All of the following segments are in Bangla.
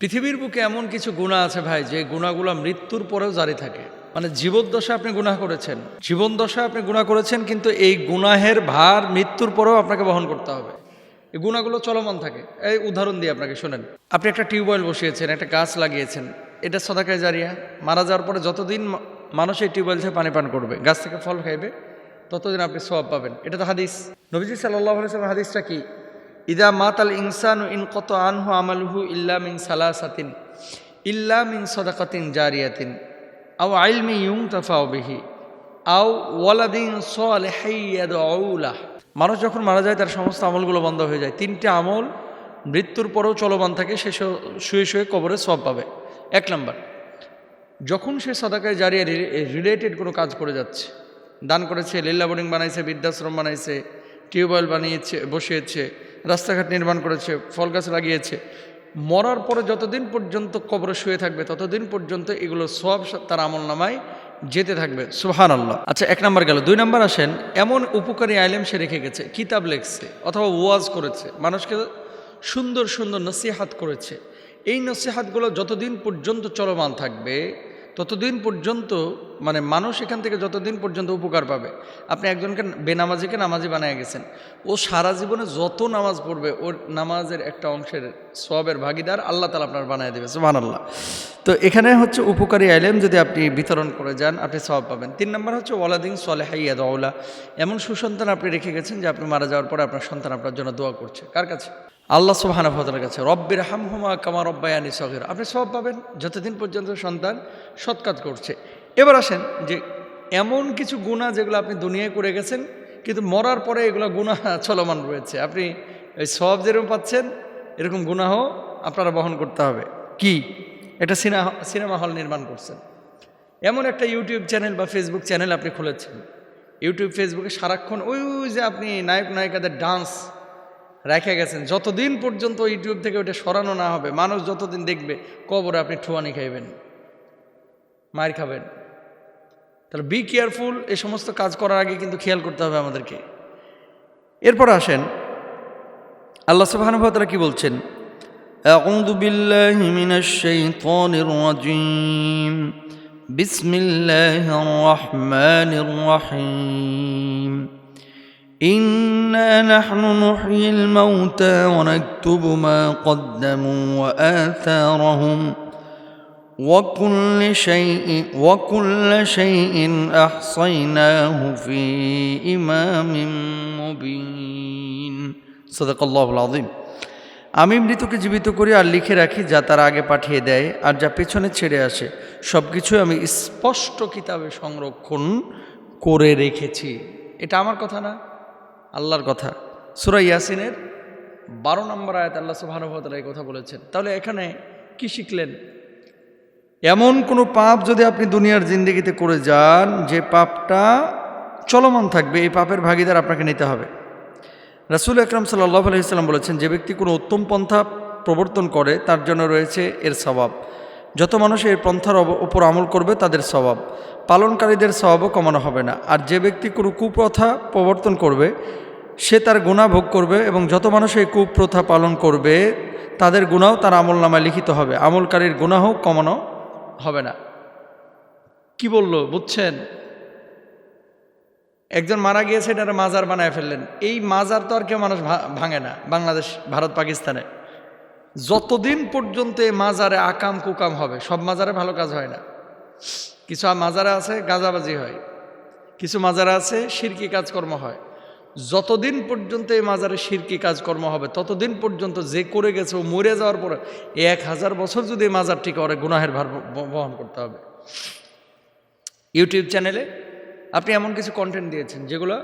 পৃথিবীর বুকে এমন কিছু গুণা আছে ভাই, যে গুণাগুলো মৃত্যুর পরেও জারি থাকে। মানে জীবদ্দশা আপনি গুনাহ করেছেন। জীবনদশা আপনি গুনাহ করেছেন, কিন্তু এই গুনাহের ভার মৃত্যুর পরেও আপনাকে বহন করতে হবে। এই গুণাগুলো চলমান থাকে। এই উদাহরণ দিয়ে আপনাকে শোনেন। আপনি একটা টিউবওয়েল বসিয়েছেন, একটা গাছ লাগিয়েছেন। এটা সদাকায় জারিয়া। মারা যাওয়ার পরে যতদিন মানুষ এই টিউবওয়েল থেকে পানি পান করবে, গাছ থেকে ফল খাইবে, ততদিন আপনি সব পাবেন। এটা তো হাদিস। নবীজি সাল্লাহ সাল্লাম হাদিসটা কি? ইদা মাতাল ইনসান ইন কত আনহু আমালুহু ইল্লা মিন সালাসাতিন, ইল্লা মিন সদাকাতিন জারিয়াতিন, আও আইলমি ইউং তাফাও বিহি, আও ওয়ালাদিন সালেহাইয়াদউলাহ মানুষ যখন মারা যায়, তার সমস্ত আমলগুলো বন্ধ হয়ে যায়। তিনটে আমল মৃত্যুর পরেও চলমান থাকে সে শুয়ে শুয়ে কবরে সব পাবে। এক নাম্বার, যখন সে সদাকায় জারিয়া রিলেটেড কোনো কাজ করে যাচ্ছে, দান করেছে লীলা বোর্ডিং বানাইছে, বৃদ্ধাশ্রম বানাইছে, টিউবওয়েল বানিয়েছে, বসিয়েছে রাস্তাঘাট নির্মাণ করেছে, ফল গাছ লাগিয়েছে। মরার পরে যতদিন পর্যন্ত কবরে শুয়ে থাকবে, ততদিন পর্যন্ত এগুলো সব তার আমল নামায় যেতে থাকবে। সুহান আল্লাহ আচ্ছা এক নাম্বার গেল। দুই নাম্বার আসেন, এমন উপকারী আইলেম সে রেখে গেছে, কিতাব লেখছে, অথবা ওয়াজ করেছে, মানুষকে সুন্দর সুন্দর নসিহাত করেছে। এই নসিহাতগুলো যতদিন পর্যন্ত চলমান থাকবে ততদিন পর্যন্ত মানে মানুষ এখান থেকে যতদিন পর্যন্ত উপকার পাবে, আপনি একজনকে বেনামাজিকে নামাজি বানিয়ে গেছেন, ও সারা জীবনে যত নামাজ পড়বে, ওর নামাজের একটা অংশের সবের ভাগিদার আল্লাহ তালা আপনার বানিয়ে দেবে সুমান আল্লাহ তো এখানে হচ্ছে উপকারী আইলেম যদি আপনি বিতরণ করে যান, আপনি সব পাবেন। তিন নম্বর হচ্ছে ওয়ালাদিন সলেহাইয়া দৌলা এমন সুসন্তান আপনি রেখে গেছেন যে আপনি মারা যাওয়ার পরে আপনার সন্তান আপনার জন্য দোয়া করছে। কার কাছে? আল্লাহ সুবাহানফতার কাছে, রব্বির হামহুমা কামা রব্বায়ানি সগের। আপনি সব পাবেন যতদিন পর্যন্ত সন্তান সৎ কাজ করছে। এবার আসেন যে, এমন কিছু গুণা যেগুলো আপনি দুনিয়ায় করে গেছেন, কিন্তু মরার পরে এগুলো গুণা চলমান রয়েছে। আপনি ওই সব যেরকম পাচ্ছেন, এরকম গুনাহ আপনারা বহন করতে হবে। কি? একটা সিনেমা সিনেমা হল নির্মাণ করছেন। এমন একটা ইউটিউব চ্যানেল বা ফেসবুক চ্যানেল আপনি খুলেছেন। ইউটিউব, ফেসবুকে সারাক্ষণ ওই যে আপনি নায়ক নায়িকাদের ডান্স রেখে গেছেন যতদিন পর্যন্ত ইউটিউব থেকে ওটা সরানো না হবে মানুষ যতদিন দেখবে কবরে আপনি ঠুয়ানি খাইবেন মার খাবেন তাহলে বি কেয়ারফুল এই সমস্ত কাজ করার আগে কিন্তু খেয়াল করতে হবে আমাদেরকে এরপর আসেন আল্লাহ সুবাহানুভাতরা কি বলছেন أعوذ بالله من الشيطان الرجيم بسم الله الرحمن الرحيم إنا نحن نحيي الموتى ونكتب ما قدموا وآثارهم وكل شيء وكل شيء أحصيناه في إمام مبين সদাক আল্লাহ আজিম আমি মৃতকে জীবিত করি আর লিখে রাখি যা তার আগে পাঠিয়ে দেয় আর যা পেছনে ছেড়ে আসে সব কিছু আমি স্পষ্ট কিতাবে সংরক্ষণ করে রেখেছি এটা আমার কথা না আল্লাহর কথা। সুরা ইয়াসিনের বারো নম্বর আয়াত আল্লাহ সুবাহানুভতলা এই কথা বলেছেন। তাহলে এখানে কি শিখলেন? এমন কোনো পাপ যদি আপনি দুনিয়ার জিন্দিগিতে করে যান, যে পাপটা চলমান থাকবে, এই পাপের ভাগিদার আপনাকে নিতে হবে। রাসুল আকরাম সাল্লাহ আলহিসাল্লাম বলেছেন, যে ব্যক্তি কোনো উত্তম পন্থা প্রবর্তন করে, তার জন্য রয়েছে এর স্বভাব। যত মানুষ এই পন্থার উপর আমল করবে, তাদের স্বভাব। পালনকারীদের স্বভাবও কমানো হবে না। আর যে ব্যক্তি কোনো কুপ্রথা প্রবর্তন করবে সে তার গুণা ভোগ করবে এবং যত মানুষ এই কুপ্রথা পালন করবে, তাদের গুণাও তার আমল নামায় লিখিত হবে। আমলকারীর গুণাও কমানো হবে না। কি বলল, বুঝছেন? একজন মারা গিয়েছে এটা মাজার বানায় ফেললেন। এই মাজার তো আর কেউ মানুষ ভাঙে না, বাংলাদেশ, ভারত, পাকিস্তানে। যতদিন পর্যন্ত এই মাজারে আকাম কুকাম হবে, সব মাজারে ভালো কাজ হয় না। কিছু মাজারে আছে, গাজাবাজি হয়। কিছু মাজারে আছে শিরকি কাজকর্ম হয়। যতদিন পর্যন্ত এই মাজারে শিরকি কাজকর্ম হবে, ততদিন পর্যন্ত যে করে গেছে ও মরে যাওয়ার পরে এক হাজার বছর যদি এই মাজারটি করে গুনাহের ভার বহন করতে হবে। ইউটিউব চ্যানেলে আপনি এমন কিছু কন্টেন্ট দিয়েছেন যেগুলো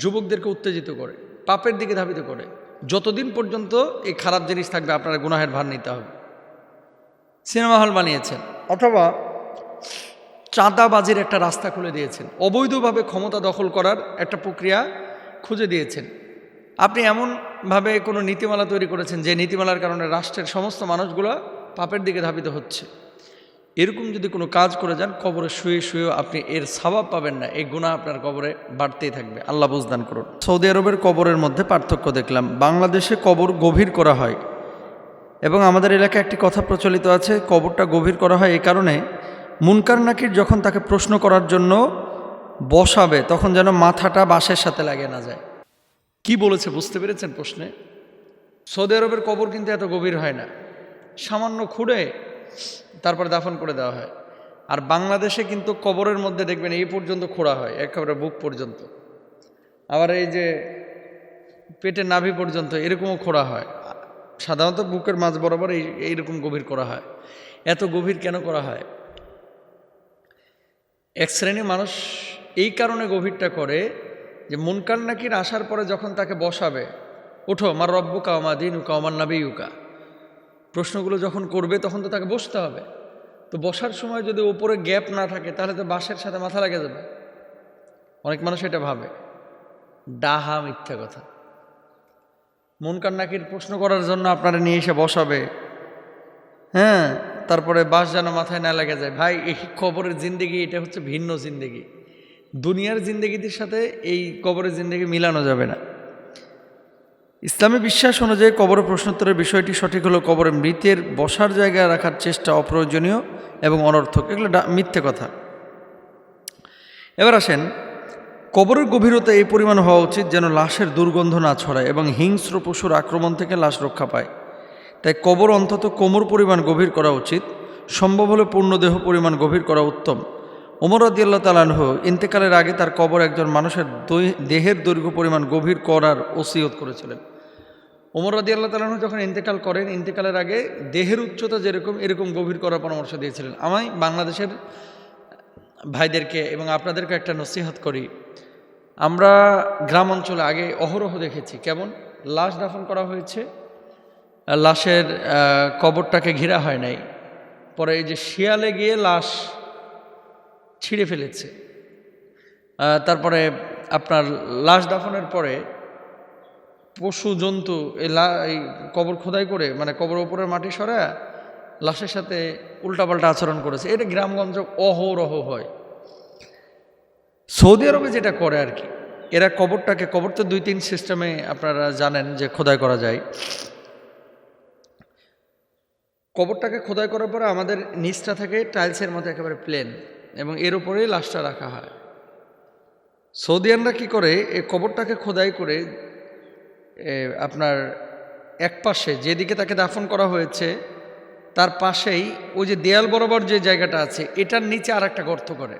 যুবকদেরকে উত্তেজিত করে, পাপের দিকে ধাবিত করে। যতদিন পর্যন্ত এই খারাপ জিনিস থাকবে, আপনারা গুনাহের ভার নিতে হবে। সিনেমা হল বানিয়েছেন, অথবা চাঁদাবাজির একটা রাস্তা খুলে দিয়েছেন। অবৈধভাবে ক্ষমতা দখল করার একটা প্রক্রিয়া খুঁজে দিয়েছেন। আপনি এমনভাবে কোনো নীতিমালা তৈরি করেছেন যে নীতিমালার কারণে রাষ্ট্রের সমস্ত মানুষগুলো পাপের দিকে ধাবিত হচ্ছে। এরকম যদি কোনো কাজ করে যান, কবরে শুয়ে শুয়েও আপনি এর স্বভাব পাবেন না। এই গুণা আপনার কবরে বাড়তেই থাকবে। আল্লাহ বুঝদান করুন। সৌদি আরবের কবরের মধ্যে পার্থক্য দেখলাম। বাংলাদেশে কবর গভীর করা হয় এবং আমাদের এলাকায় একটি কথা প্রচলিত আছে, কবরটা গভীর করা হয় এই কারণে মুনকার নাকির যখন তাকে প্রশ্ন করার জন্য বসাবে, তখন যেন মাথাটা বাঁশের সাথে লাগে না যায়। কি বলেছে বুঝতে পেরেছেন প্রশ্নে? সৌদি আরবের কবর কিন্তু এত গভীর হয় না। সামান্য খুঁড়ে তারপর দাফন করে দেওয়া হয়। আর বাংলাদেশে কিন্তু কবরের মধ্যে দেখবেন এই পর্যন্ত খোঁড়া হয়, একেবারে বুক পর্যন্ত। আবার এই যে পেটের নাভি পর্যন্ত এরকমও খোঁড়া হয়। সাধারণত বুকের মাঝ বরাবর এই, এইরকম গভীর করা হয়। এত গভীর কেন করা হয়? এক শ্রেণি মানুষ এই কারণে গভীরটা করে যে মুনকার নাকির আসার পরে যখন তাকে বসাবে, ওঠো, আমার রব্বু কামা দিন উকা আমার নাবি উকা প্রশ্নগুলো যখন করবে, তখন তো তাকে বসতে হবে। তো বসার সময় যদি ওপরে গ্যাপ না থাকে, তাহলে তো বাঁশের সাথে মাথা লেগে যাবে। অনেক মানুষ এটা ভাবে। ডাহা মিথ্যা কথা। মুনকার নাকির প্রশ্ন করার জন্য আপনারা নিয়ে এসে বসাবে। হ্যাঁ তারপরে বাস যেন মাথায় না লেগে যায়। ভাই, এই খবরের জিন্দেগি, এটা হচ্ছে ভিন্ন জিন্দেগি। দুনিয়ার জিন্দেগিদের সাথে এই কবরের জিন্দেগি মিলানো যাবে না। ইসলামী বিশ্বাস অনুযায়ী কবরের প্রশ্নোত্তরের বিষয়টি সঠিক হলো কবরে মৃতের বসার জায়গায় রাখার চেষ্টা অপ্রয়োজনীয় এবং অনর্থক। এগুলো মিথ্যে কথা। এবার আসেন, কবরের গভীরতা এই পরিমাণ হওয়া উচিত যেন লাশের দুর্গন্ধ না ছড়ায় এবং হিংস্র পশুর আক্রমণ থেকে লাশ রক্ষা পায়। তাই কবর অন্তত কোমর পরিমাণ গভীর করা উচিত। সম্ভব হলে পূর্ণ দেহ পরিমাণ গভীর করা উত্তম। ওমর রদিয়াল্লাহ তালানহ ইন্তেকালের আগে তার কবর একজন মানুষের দৈ- দেহের দৈর্ঘ্য পরিমাণ গভীর করার ওসিয়ত করেছিলেন। ওমর রাদি আল্লাহ তালাহ যখন ইন্তেকাল করেন, ইন্তেকালের আগে দেহের উচ্চতা যেরকম, এরকম গভীর করার পরামর্শ দিয়েছিলেন। আমি বাংলাদেশের ভাইদেরকে এবং আপনাদেরকে একটা নসিহত করি। আমরা গ্রাম অঞ্চলে আগে অহরহ দেখেছি। কেমন? লাশ দাফন করা হয়েছে। লাশের কবরটাকে ঘেরা হয় নাই। পরে এই যে শিয়ালে গিয়ে লাশ ছিঁড়ে ফেলেছে। তারপরে আপনার লাশ দাফনের পরে পশু, জন্তু এই এই কবর খোদাই করে মানে কবর ওপরের মাটি সরা লাশের সাথে উল্টাপাল্টা আচরণ করেছে। এটা গ্রামগঞ্জ অহরহ হয়। সৌদি আরবে যেটা করে আর কি, এরা কবরটাকে, কবর তো দুই তিন সিস্টেমে আপনারা জানেন যে খোদাই করা যায়। কবরটাকে খোদাই করার পরে আমাদের নিচটা থাকে টাইলসের মতো একেবারে প্লেন এবং এর উপরেই লাশটা রাখা হয়। সৌদিয়ানরা কি করে এই কবরটাকে খোদাই করে আপনার এক পাশে যেদিকে তাকে দাফন করা হয়েছে, তার পাশেই ওই যে দেয়াল বরাবর যে জায়গাটা আছে, এটার নিচে আর একটা গর্ত করে।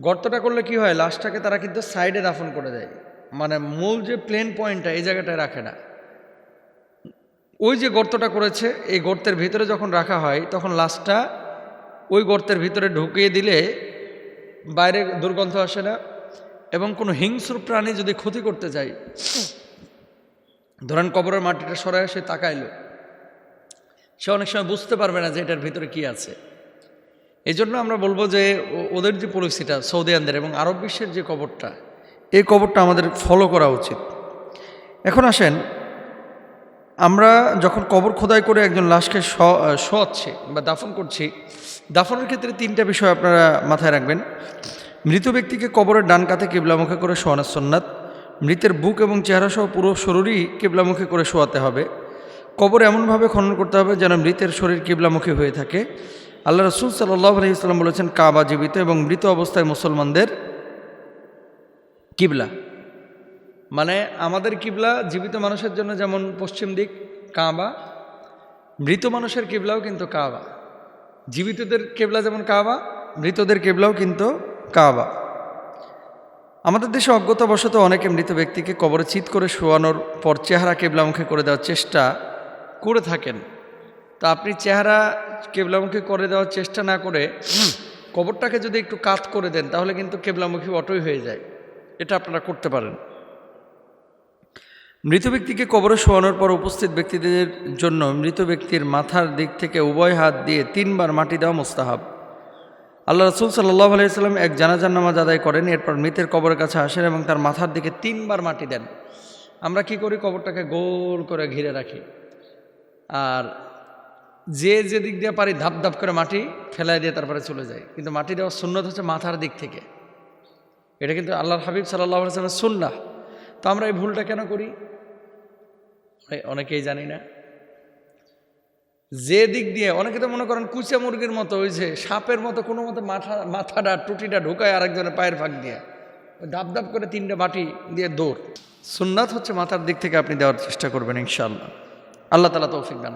গর্তটা করলে কি হয়, লাশটাকে তারা কিন্তু সাইডে দাফন করে দেয়। মানে মূল যে প্লেন পয়েন্টটা, এই জায়গাটায় রাখে না। ওই যে গর্তটা করেছে, এই গর্তের ভিতরে যখন রাখা হয়, তখন লাশটা ওই গর্তের ভিতরে ঢুকিয়ে দিলে বাইরে দুর্গন্ধ আসে না এবং কোনো হিংস্র প্রাণী যদি ক্ষতি করতে যায়, ধরেন কবরের মাটিটা সরায় সে তাকাইলো। সে অনেক সময় বুঝতে পারবে না যে এটার ভিতরে কি আছে। এই জন্য আমরা বলব যে ওদের যে পলিসিটা, সৌদিয়ানদের এবং আরব বিশ্বের যে কবরটা, এই কবরটা আমাদের ফলো করা উচিত। এখন আসেন, আমরা যখন কবর খোদাই করে একজন লাশকে শোয়াচ্ছি বা দাফন করছি দাফনের ক্ষেত্রে তিনটা বিষয় আপনারা মাথায় রাখবেন। মৃত ব্যক্তিকে কবরের ডান কাতে কেবলামুখে করে শোয়ানোর সন্ন্যাত মৃতের বুক এবং চেহারা সহ পুরো শরীরই কেবলামুখী করে শোয়াতে হবে। কবর এমনভাবে খনন করতে হবে যেন মৃতের শরীর কেবলামুখী হয়ে থাকে। আল্লাহ রসুল সাল্লাহ আলহিসাল্লাম বলেছেন, কাবা জীবিত এবং মৃত অবস্থায় মুসলমানদের কিবলা। মানে আমাদের কিবলা জীবিত মানুষের জন্য যেমন পশ্চিম দিক কাবা, মৃত মানুষের কিবলাও কিন্তু কাবা। জীবিতদের কেবলা যেমন কাবা, মৃতদের কেবলাও কিন্তু কাবা। আমাদের দেশে অজ্ঞতাবশত অনেকে মৃত ব্যক্তিকে কবরে চিৎ করে শোয়ানোর পর চেহারা কেবলামুখী করে দেওয়ার চেষ্টা করে থাকেন। তা আপনি চেহারা কেবলামুখী করে দেওয়ার চেষ্টা না করে কবরটাকে যদি একটু কাত করে দেন, তাহলে কিন্তু কেবলামুখী অটোই হয়ে যায়। এটা আপনারা করতে পারেন। মৃত ব্যক্তিকে কবরে শোয়ানোর পর উপস্থিত ব্যক্তিদের জন্য মৃত ব্যক্তির মাথার দিক থেকে উভয় হাত দিয়ে তিনবার মাটি দেওয়া মোস্তাহাব। আল্লাহ রসুল সাল্লাহ আলাইসাল্লাম এক জানাজার নামাজ আদায় করেন, এরপর মৃতের কবরের কাছে আসেন এবং তার মাথার দিকে তিনবার মাটি দেন। আমরা কি করি? কবরটাকে গোল করে ঘিরে রাখি। আর যে যে দিক দিয়ে পারি ধাপ ধাপ করে মাটি ফেলাই দিয়ে তারপরে চলে যায় কিন্তু মাটি দেওয়ার সুন্নত হচ্ছে মাথার দিক থেকে। এটা কিন্তু আল্লাহর হাবিব সাল্লাহ সাল্লামের সুন্না তো আমরা এই ভুলটা কেন করি? অনেকেই জানি না। যে দিক দিয়ে, অনেকে তো মনে করেন কুচা মুরগির মতো, ওই যে সাপের মতো কোনো মতো মাথা, মাথাটা, টুটিটা ঢুকায় আরেকজনের পায়ের ফাঁক দিয়ে। দাপ দাপ করে তিনটা বাটি দিয়ে দৌড়। সুন্নাত হচ্ছে মাথার দিক থেকে আপনি দেওয়ার চেষ্টা করবেন, ইনশাআল্লাহ। আল্লাহ তালা তৌফিক দান